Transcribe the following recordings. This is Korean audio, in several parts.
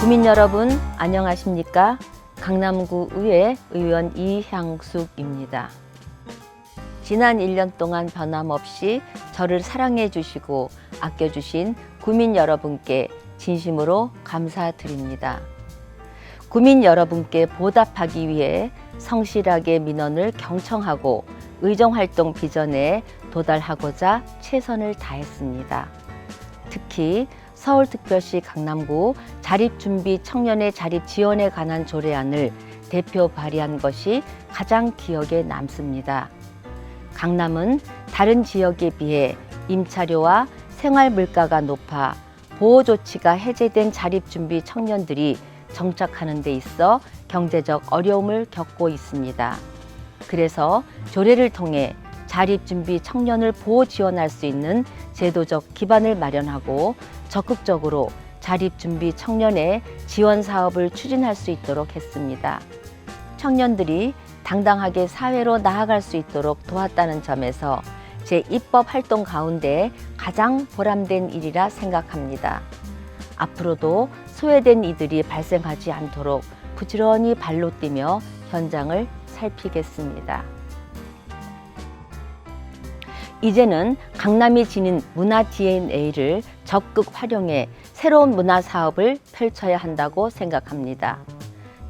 구민 여러분 안녕하십니까? 강남구 의회 의원 이향숙입니다. 지난 1년 동안 변함없이 저를 사랑해 주시고 아껴 주신 구민 여러분께 진심으로 감사드립니다. 구민 여러분께 보답하기 위해 성실하게 민원을 경청하고 의정 활동 비전에 도달하고자 최선을 다했습니다. 특히 서울특별시 강남구 자립준비 청년의 자립 지원에 관한 조례안을 대표 발의한 것이 가장 기억에 남습니다. 강남은 다른 지역에 비해 임차료와 생활 물가가 높아 보호 조치가 해제된 자립준비 청년들이 정착하는 데 있어 경제적 어려움을 겪고 있습니다. 그래서 조례를 통해 자립준비 청년을 보호 지원할 수 있는 제도적 기반을 마련하고 적극적으로 자립준비 청년의 지원 사업을 추진할 수 있도록 했습니다. 청년들이 당당하게 사회로 나아갈 수 있도록 도왔다는 점에서 제 입법 활동 가운데 가장 보람된 일이라 생각합니다. 앞으로도 소외된 이들이 발생하지 않도록 부지런히 발로 뛰며 현장을 살피겠습니다. 이제는 강남이 지닌 문화 DNA를 적극 활용해 새로운 문화 사업을 펼쳐야 한다고 생각합니다.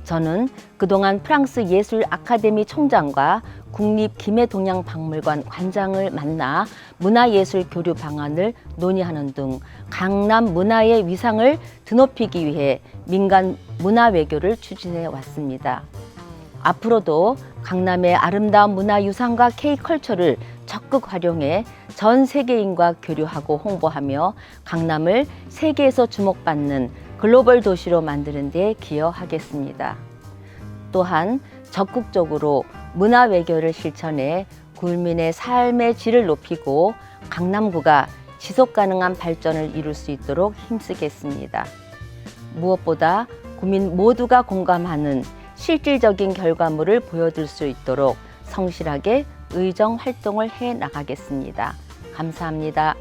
저는 그동안 프랑스 예술 아카데미 총장과 국립 김해동양 박물관 관장을 만나 문화예술 교류 방안을 논의하는 등 강남 문화의 위상을 드높이기 위해 민간 문화 외교를 추진해 왔습니다. 앞으로도 강남의 아름다운 문화유산과 K컬처를 적극 활용해 전 세계인과 교류하고 홍보하며 강남을 세계에서 주목받는 글로벌 도시로 만드는 데 기여하겠습니다. 또한 적극적으로 문화 외교를 실천해 국민의 삶의 질을 높이고 강남구가 지속 가능한 발전을 이룰 수 있도록 힘쓰겠습니다. 무엇보다 국민 모두가 공감하는 실질적인 결과물을 보여줄 수 있도록 성실하게 의정 활동을 해 나가겠습니다. 감사합니다.